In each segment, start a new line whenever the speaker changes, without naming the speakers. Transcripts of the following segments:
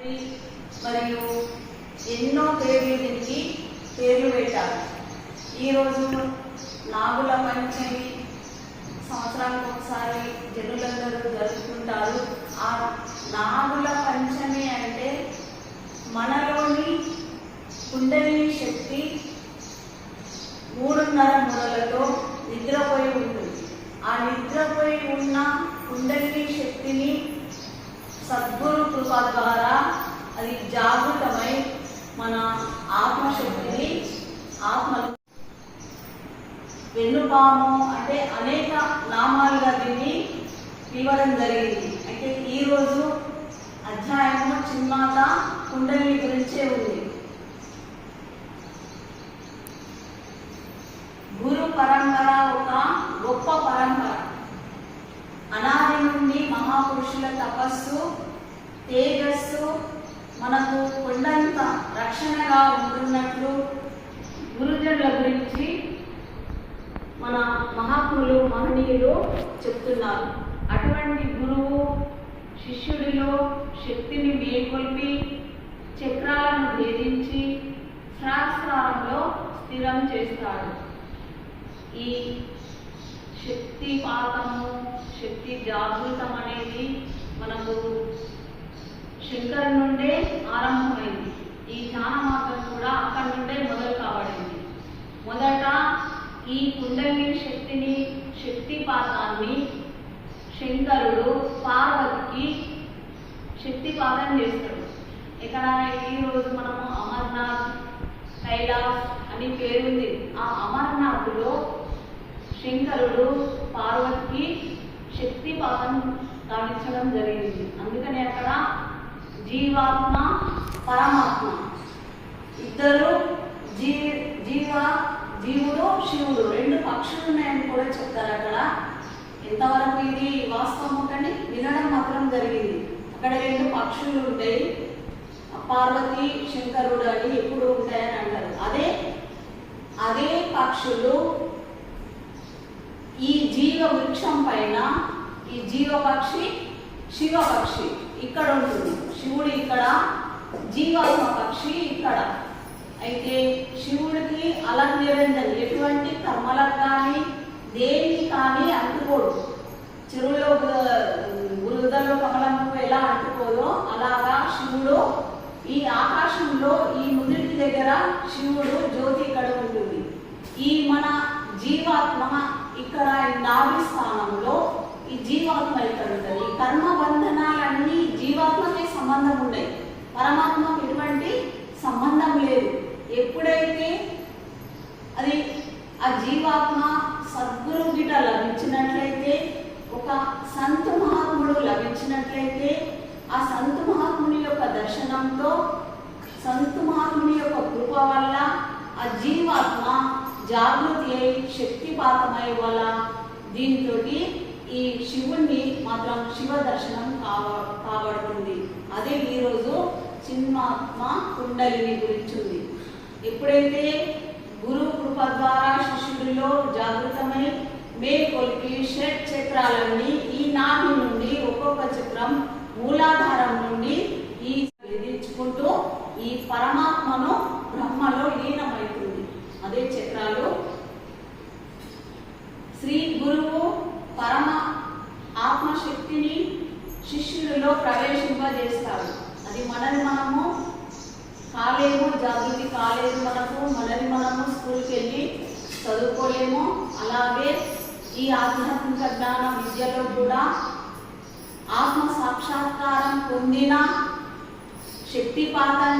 మరియు ఎన్నో పేర్లు దీనికి పేర్లు పెట్టారు. ఈరోజు నాగుల పంచమి సంవత్సరానికి ఒకసారి జనులందరూ జరుపుకుంటారు. ఆ నాగుల పంచమి అంటే మనలోని కుండలిని శక్తి మూడున్నర మూలలతో నిద్రపోయి ఉంటుంది. ఆ నిద్రపోయి ఉన్న కుండలిని శక్తిని సద్గురు కృప మన ఆత్మశక్తిని ఆత్మ వెన్నుపాము అంటే అనేక నామాలుగా దీన్ని ఇవ్వడం జరిగింది. అయితే ఈరోజు అధ్యాయము చిన్మాత కుండలిని గురించే ఉంది. గురు పరంపర ఒక గొప్ప పరంపర. అనాది నుండి మహాపురుషుల తపస్సు తేజస్సు మనకు కొండంత రక్షణగా ఉంటున్నట్లు గురుజనుల గురించి మన మహాత్ములు మహనీయులు చెప్తున్నారు. అటువంటి గురువు శిష్యుడిలో శక్తిని మేల్కొల్పి చక్రాలను భేదించి సహస్రారంలో స్థిరం చేస్తాడు. ఈ శక్తిపాతము శక్తి జాగృతం అనేది మనకు శంకర్ నుండే ఆరంభమైంది. ఈ ధ్యాన మార్గం కూడా అక్కడి నుండే మొదలు కాబడింది. మొదట ఈ కుండలి శక్తిని శక్తిపాతాన్ని శంకరుడు పార్వతికి శక్తిపాతం చేస్తాడు. ఇక్కడ ఈ రోజు మనము అమర్నాథ్ కైలాస్ అని పేరుంది. ఆ అమర్నాథ్లో శంకరుడు పార్వతికి శక్తిపాతం కావించడం జరిగింది. అందుకని అక్కడ జీవాత్మ పరమాత్మ. ఇద్దరు జీ జీవ జీవుడు శివుడు. రెండు పక్షులు ఉన్నాయని కూడా చెప్తారు అక్కడ. ఎంతవరకు ఇది వాస్తవం కానీ వినడం మాత్రం జరిగింది. అక్కడ రెండు పక్షులు ఉంటాయి. పార్వతి శంకరుడు అని ఎప్పుడు ఉంటాయని అంటారు. అదే అదే పక్షులు ఈ జీవ వృక్షం పైన ఈ జీవపక్షి శివపక్షి ఇక్కడ ఉంటుంది. శివుడు ఇక్కడ జీవాత్మ పక్షి ఇక్కడ. అయితే శివుడికి అలంకరించదు ఎటువంటి కర్మలకు కానీ దేనికి కానీ అంటుకోడు. చెరువులో బురదలో కమలంకు ఎలా అంటుకోదో అలాగా శివుడు ఈ ఆకాశంలో ఈ ముదిటి దగ్గర శివుడు జ్యోతి ఇక్కడ ఉంటుంది. ఈ మన జీవాత్మ ఇక్కడ నాభి స్థానంలో ఈ జీవాత్మ ఇక్కడ ఉంటుంది ఈ కర్మ బంధనాలన్నీ జీవాత్మకే సంబంధం ఉన్నాయి పరమాత్మకు ఎటువంటి సంబంధం లేదు. ఎప్పుడైతే అది ఆ జీవాత్మ సద్గురు గిట లభించినట్లయితే ఒక సంత మహాత్ముడు లభించినట్లయితే ఆ సంత మహాత్ముని యొక్క దర్శనంతో సంత మహాత్ముని యొక్క కృప వల్ల ఆ జీవాత్మ జాగృతి అయి శక్తిపాతమై వల్ల దీంతో ఈ శివుణ్ణి మాత్రం శివ దర్శనం కావ కాబడుతుంది అదే ఈరోజు చిన్మాత్మ కుండలిని గురించి ఉంది ఎప్పుడైతే గురు కృప ద్వారా శిష్యుడిలో జాగృతమై మేల్కొల్పి షట్ చక్రాలన్నీ ఈ నాభి నుండి ఒక్కొక్క చక్రం మూలాధారం నుండి ఈ విధించుకుంటూ ఈ పరమాత్మను బ్రహ్మలో లీనమవుతుంది. అదే చక్రాలు శ్రీ గురు పరమ ఆత్మశక్తిని శిష్యులలో ప్రవేశింపజేస్తాడు అది మనని మనము కాలేము జాగృతి కాలేదు మనకు మనని మనము స్కూల్కి వెళ్ళి చదువుకోలేము. అలాగే ఈ ఆధ్యాత్మిక జ్ఞాన విద్యలో కూడా ఆత్మ సాక్షాత్కారం పొందిన శక్తిపాతం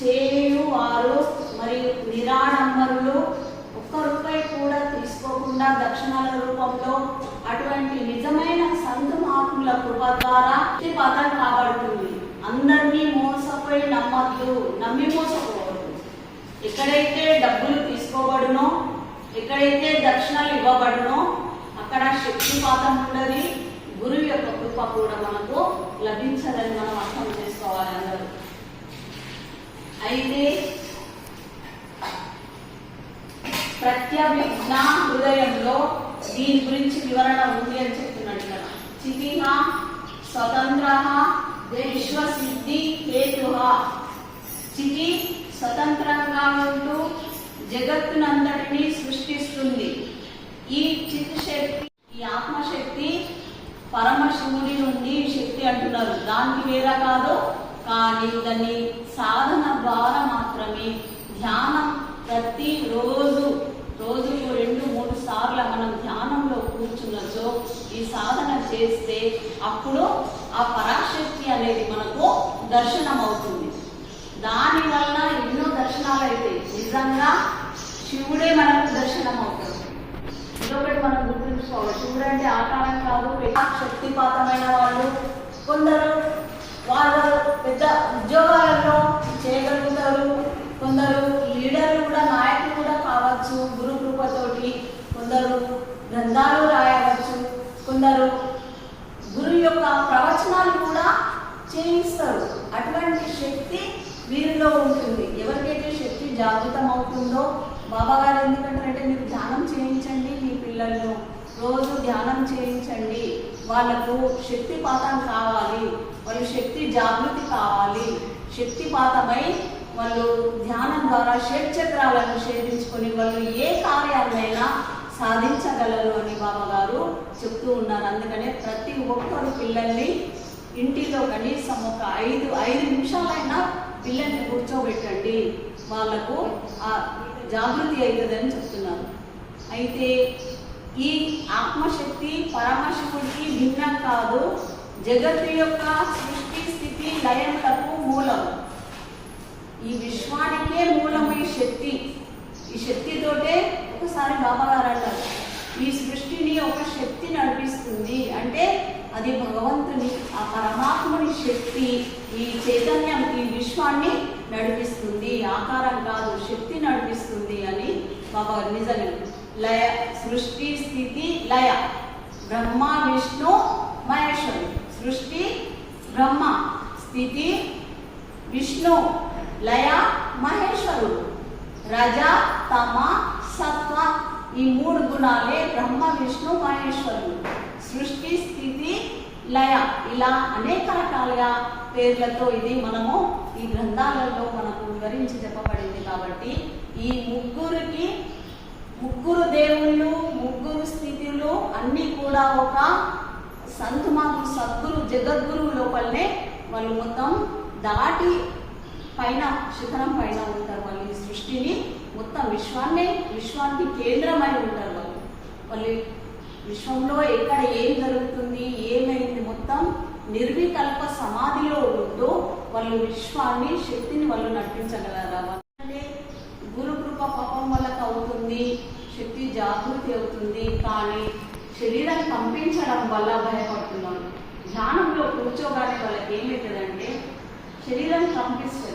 చేయు వారు మరియు నిరాడంబరులు ఒక్క రూపాయి కూడా లక్షణాల రూపంలో అటువంటి నిజమైన సంత మహాత్ముల కృప ద్వారా శక్తిపాతం కాబడుతుంది అందరినీ మోసపోయి నమ్మద్దు నమ్మి మోసపోవద్దు. ఎక్కడైతే డబ్బులు తీసుకోబడునో ఎక్కడైతే దక్షిణాలు ఇవ్వబడునో అక్కడ శక్తిపాతం ఉండదు గురువు యొక్క కృప కూడా మనకు లభించదని మనం అర్థం చేసుకోవాలి అందరూ. అయితే ప్రత్యభిజ్ఞ హృదయంలో దీని గురించి వివరణ ఉంది అని చెప్తున్నాడు ఇక్కడ. చితిహ స్వతంత్ర విశ్వసిద్ధి హేతు. చితి స్వతంత్రంగా ఉంటూ జగత్తునంతటిని సృష్టిస్తుంది. ఈ చిత్తశక్తి ఈ ఆత్మశక్తి పరమశివుడి నుండి శక్తి అంటున్నారు. దానికి వేరే కాదు కానీ దాన్ని సాధన ద్వారా మాత్రమే ధ్యానం ప్రతి రోజు రోజుకు రెండు మూడు మనం ధ్యానంలో కూర్చున్నచో ఈ సాధన చేస్తే అప్పుడు ఆ పరాశక్తి అనేది మనకు దర్శనం అవుతుంది దాని వలన ఎన్నో దర్శనాలు అవుతాయి నిజంగా శివుడే మనకు దర్శనం అవుతుంది ఇదొకటి మనం గుర్తుంచుకోవాలి. శివుడు అంటే ఆకారం కాదు పెద్ద శక్తిపాతమైన వాళ్ళు. కొందరు వాళ్ళు పెద్ద ఉద్యోగాలలో చేయగలుగుతారు కొందరు లీడర్లు కూడా నాయకులు కూడా కావచ్చు గురు కృపతోటి కొందరు గ్రంథాలు రాయవచ్చు కొందరు గురు యొక్క ప్రవచనాలు కూడా చేయిస్తారు. అటువంటి శక్తి వీరిలో ఉంటుంది. ఎవరికైతే శక్తి జాగృతం అవుతుందో బాబా గారు ఎందుకంటారంటే మీరు ధ్యానం చేయించండి మీ పిల్లలను. రోజు ధ్యానం చేయించండి. వాళ్ళకు శక్తిపాతం కావాలి. వాళ్ళు శక్తి జాగృతి కావాలి. శక్తిపాతమై వాళ్ళు ధ్యానం ద్వారా షట్చక్రాలను షేధించుకొని వాళ్ళు ఏ కార్యాలైనా సాధించగలరు అని బాబా చెప్తూ ఉన్నారు. అందుకనే ప్రతి ఒక్కరు పిల్లల్ని ఇంటిలో కనీసం ఒక ఐదు ఐదు నిమిషాలైనా పిల్లల్ని కూర్చోబెట్టండి. వాళ్ళకు ఆ జాగృతి అవుతుందని చెప్తున్నారు. అయితే ఈ ఆత్మశక్తి పరమశివుడికి భిన్నం కాదు జగత్తు యొక్క సృష్టి స్థితి లయములకు మూలం. ఈ విశ్వానికే మూలం ఈ శక్తి. ఈ శక్తితోటే ఒకసారి బాబాగారు అన్నారు ఈ సృష్టిని ఒక శక్తి నడిపిస్తుంది. అంటే అది భగవంతుని ఆ పరమాత్ముని శక్తి ఈ చైతన్యం ఈ విశ్వాన్ని నడిపిస్తుంది. ఆకారం కాదు శక్తి నడిపిస్తుంది అని బాబా నిజమే లయ సృష్టి స్థితి లయ. బ్రహ్మ విష్ణు మహేశ్వరు సృష్టి బ్రహ్మ. స్థితి విష్ణు. లయ మహేశ్వరుడు. రజ తమ సత్వ ఈ మూడు గుణాలే బ్రహ్మ విష్ణు మహేశ్వరుడు. సృష్టి స్థితి లయ. ఇలా అనేక రకాలుగా పేర్లతో ఇది మనము ఈ గ్రంథాలలో మనకు వివరించి చెప్పబడింది కాబట్టి ఈ ముగ్గురికి ముగ్గురు దేవుళ్ళు ముగ్గురు స్థితులు అన్నీ కూడా ఒక సంతుమాకు సద్గురు జగద్గురువు లోపలనే వాళ్ళు మొత్తం దాటి పైన శిఖరం పైన ఉంటారు వాళ్ళు ఈ సృష్టిని. మొత్తం విశ్వాన్ని విశ్వానికి కేంద్రమై ఉంటారు వాళ్ళు. వాళ్ళు విశ్వంలో ఎక్కడ ఏం జరుగుతుంది ఏమైంది మొత్తం నిర్వికల్ప సమాధిలో ఉంటూ వాళ్ళు విశ్వాన్ని శక్తిని వాళ్ళు నడిపించగలరా? అంటే గురు కృప పాపం వల్ల అవుతుంది శక్తి జాగృతి అవుతుంది కానీ శరీరం కంపించడం వల్ల భయపడుతున్నారు. ధ్యానంలో కూర్చోగానే వాళ్ళకి ఏమవుతుందంటే శరీరం కంపిస్తుంది.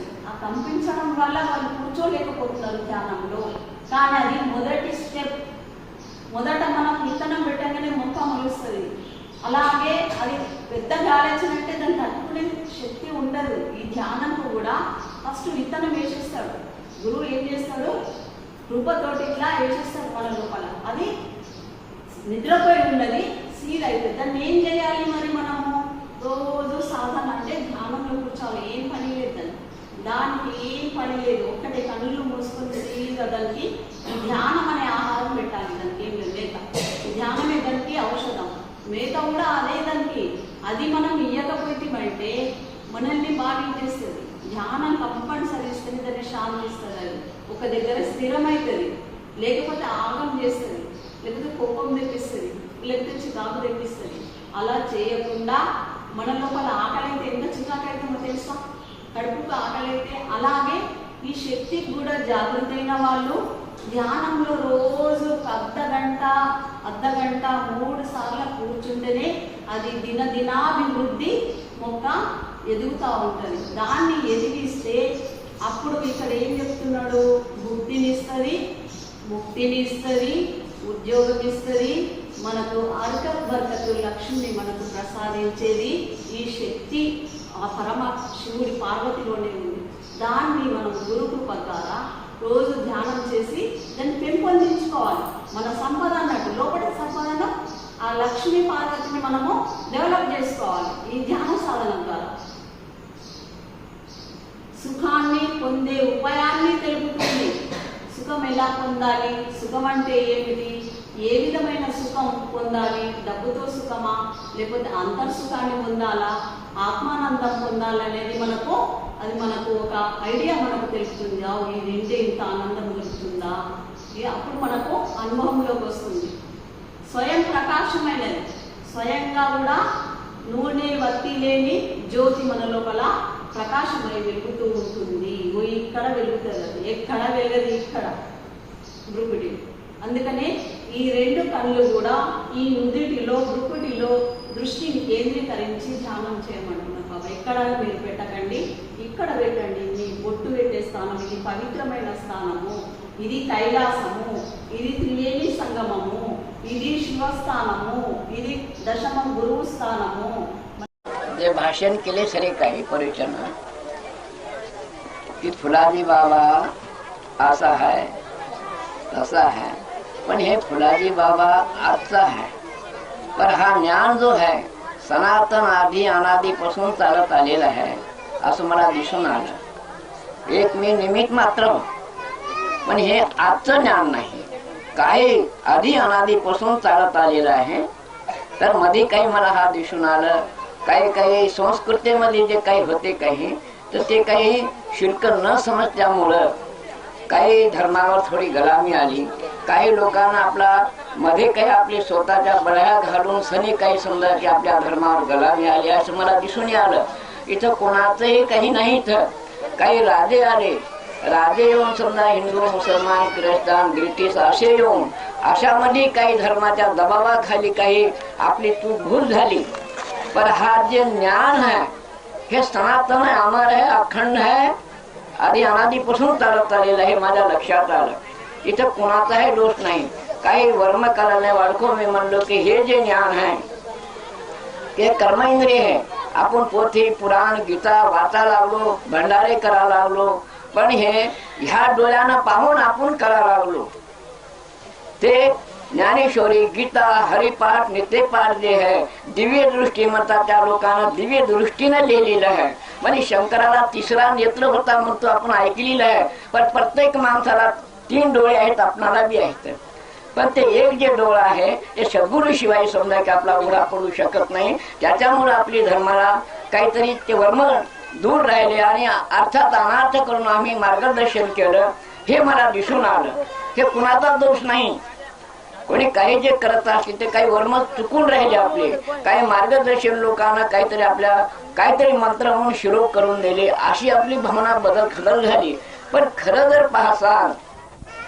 పంపించడం కంపించడం వల్ల వాళ్ళు కూర్చోలేకపోతున్నారు ధ్యానంలో. కానీ అది మొదటి స్టెప్ మొదట మనం విత్తనం పెట్టగానే మొక్క మొలుస్తుంది అలాగే అది పెద్ద గాలించినట్టే దాన్ని తట్టుకునే శక్తి ఉండదు. ఈ ధ్యానంకు కూడా ఫస్ట్ విత్తనం వేసేస్తాడు. గురువు ఏం చేస్తాడు? రూపతోటి ఇట్లా వేసేస్తాడు మన లోపల. అది నిద్రపోయి ఉన్నది సీల్ అయిపోయింది. దాన్ని ఏం చేయాలి మరి మనము? రోజు సాధన అంటే ధ్యానంలో కూర్చోవాలి. ఏం పని లేదు దాన్ని దానికి ఏం పని లేదు. ఒక్కటే కళ్ళు మూసుకుని సీల్గా దానికి ధ్యానం అనే ఆహారం పెట్టాలి. దానికి ఏం లేదు. మేత ధ్యానమే దానికి ఔషధం. మేత కూడా అదే దానికి. అది మనం ఇయ్యకపోతే మనల్ని బాధించేస్తుంది. ధ్యానం కంపల్సరీ ఇస్తుంది దాన్ని శాంతిస్తుంది అది ఒక దగ్గర స్థిరమవుతుంది లేకపోతే ఆగం చేస్తుంది. లేకపోతే కోపం తెప్పిస్తుంది. లేకపోతే చికాకు తెప్పిస్తుంది. అలా చేయకుండా మన లోపల ఆకలి అయితే ఎంత చికాకు అవుతుందో తెలుసా? కడుపుకు ఆకలైతే అలాగే ఈ శక్తికి కూడా జాగృతైన అయిన వాళ్ళు ధ్యానంలో రోజు అర్ధ గంట అర్ధ గంట మూడు సార్లు కూర్చుంటేనే అది దినదినాభివృద్ధి మొక్క ఎదుగుతూ ఉంటుంది. దాన్ని ఎదిగిస్తే అప్పుడు ఇక్కడ ఏం చెప్తున్నాడు? బుద్ధినిస్తుంది ముక్తిని ఇస్తుంది ఉద్యోగం ఇస్తుంది మనకు అర్కత్ బర్కతు లక్ష్మిని మనకు ప్రసాదించేది ఈ శక్తి ఆ పరమ శివుడి పార్వతిలోనే ఉంది. దాన్ని మనం గురుకృప ద్వారా రోజు ధ్యానం చేసి దాన్ని పెంపొందించుకోవాలి. మన సంపద అన్నట్టు లోపల సంపదను ఆ లక్ష్మీ పార్వతిని మనము డెవలప్ చేసుకోవాలి. ఈ ధ్యాన సాధన ద్వారా. సుఖాన్ని పొందే ఉపాయాన్ని తెలుపుతుంది. సుఖం ఎలా పొందాలి? సుఖం అంటే ఏమిటి? ఏ విధమైన సుఖం పొందాలి? డబ్బుతో సుఖమా? లేకపోతే అంతర్సుఖాన్ని పొందాలా? ఆత్మానందం పొందాలనేది మనకు అది మనకు ఒక ఐడియా మనకు తెలుస్తుందా. ఆ, ఇది వింటే ఇంత ఆనందం వస్తుందా ఇది అప్పుడు మనకు అనుభవంలోకి వస్తుంది. స్వయం ప్రకాశమైనది. స్వయంగా కూడా నూనె వత్తి లేని జ్యోతి మన లోపల ప్రకాశమై వెలుగుతూ ఉంటుంది. ఓ ఇక్కడ వెలుగుతుంది అది ఎక్కడ వెలగదు ఇక్కడ. భృకుటి అందుకనే ఈ రెండు కళ్ళు కూడా ఈ నుదిటిలో భృకుటిలో దృష్టిని కేంద్రీకరించి ధ్యానం చేయమంటున్నారు బాబా ఎక్కడ మీరు పెట్టకండి ఇక్కడ పెట్టండి మీ బొట్టు పెట్టే స్థానం ఇది పవిత్రమైన స్థానము ఇది కైలాసము ఇది త్రివేణి సంగమము ఇది శివస్థానము ఇది దశమ గురువు స్థానము
जे भाषण केले सरे काही परिचन की फुलाजी बाबा असा आहे तसा आहे पण हे फुलाजी बाबा आजचा आहे पर हा ज्ञान जो आहे सनातन आधी अनादीपासून चालत आलेला आहे असं मला दिसून आलं. एक मी निमित्त मात्र पण हे आजचं ज्ञान नाही. काही आधी अनादीपासून चालत आलेलं आहे तर मध्ये काही मला हा दिसून आलं. काही काही संस्कृतीमध्ये जे काही होते काही तर ते काही शुल्क न समजल्यामुळं काही धर्मावर थोडी गलामी आली. काही लोकांना आपला मध्ये काही आपली स्वतःच्या बळ्या घालून सनी काही समजा की आपल्या धर्मावर गला मिळाली असं मला दिसून आलं इथं कोणाचंही काही नाही इथं. काही राजे आले. राजे येऊन समजा हिंदू मुसलमान ख्रिस्तान ब्रिटिश असे येऊन अशामध्ये काही धर्माच्या दबावाखाली काही आपली तू भूल झाली. पण हा जे ज्ञान आहे हे सनातन आहे अमर आहे अखंड आहे आधी अनादीपासून चालत आलेलं हे माझ्या लक्षात आलं. इथं कुणाचाही दोष नाही. काही वर्म करायला वाढको मी म्हणलो की हे जे ज्ञान आहे ते कर्मेंद्रिय आहे. आपण पोथी, पुराण, गीता वाचा लागलो, भंडारे करा लागलो, पण हे ह्या डोळ्यानं पाहून आपण करा लागलो. ते ज्ञानेश्वरी, गीता, हरिपाठ, नित्यपाठ जे आहे, दिव्य दृष्टी म्हणतात त्या लोकांना, दिव्य दृष्टीनं लिहिलेलं आहे. म्हणजे शंकराला तिसरा नेत्र होता म्हणतो, आपण ऐकलेलं आहे. पण प्रत्येक माणसाला तीन डोळे आहेत आपणाला बी आहेत. पण ते एक जे डोळा आहे ते सद्गुरू शिवाय समजा की आपला उघडा पडू शकत नाही. त्याच्यामुळे आपली धर्माला काहीतरी ते वर्म दूर राहिले आणि अर्थात अनार्थ करून आम्ही मार्गदर्शन केलं. हे मला दिसून आलं. हे कुणाचा दोष नाही. कोणी काही जे करत असतील ते काही वर्म चुकून राहिले आपले. काही मार्गदर्शन लोकांना काहीतरी आपल्या काहीतरी मंत्र म्हणून शिरोप करून दिले. अशी आपली भावना बदल खदल झाली. पण खरं जर पाहसाल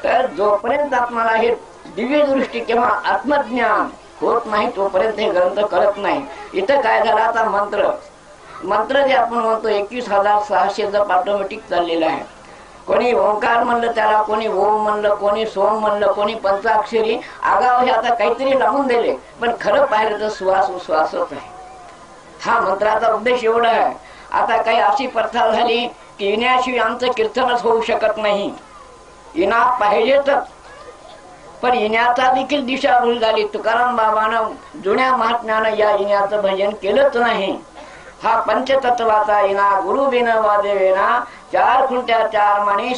तर जोपर्यंत आपणाला हे दिव्य दृष्टी किंवा आत्मज्ञान होत नाही तोपर्यंत हे ग्रंथ करत नाही. इथं काय झालं? आता मंत्र. मंत्र जे आपण म्हणतो एकवीस हजार सहाशे जप ऑटोमॅटिक चाललेला आहे. कोणी ओंकार म्हणलं त्याला कोणी ओम म्हणलं कोणी सोम म्हणलं कोणी पंचाक्षरी आगाव हे आता काहीतरी लावून दिले. पण खरं पाहिलं तर सुवास उश्वासच आहे. हा मंत्राचा उद्देश एवढा आहे. आता काही अशी प्रथा झाली की येण्याशिवाय आमचं कीर्तनच होऊ शकत नाही. इना पाहिजेतच पण इण्याचा देखील दिशाभूल झाली. तुकाराम बाबानं जुन्या महात्म्यानं या इण्याचं भजन केलंच नाही. हा पंचतत्वाचा इना गुरु बिन वादेवेना चार खुंट्या चार मणी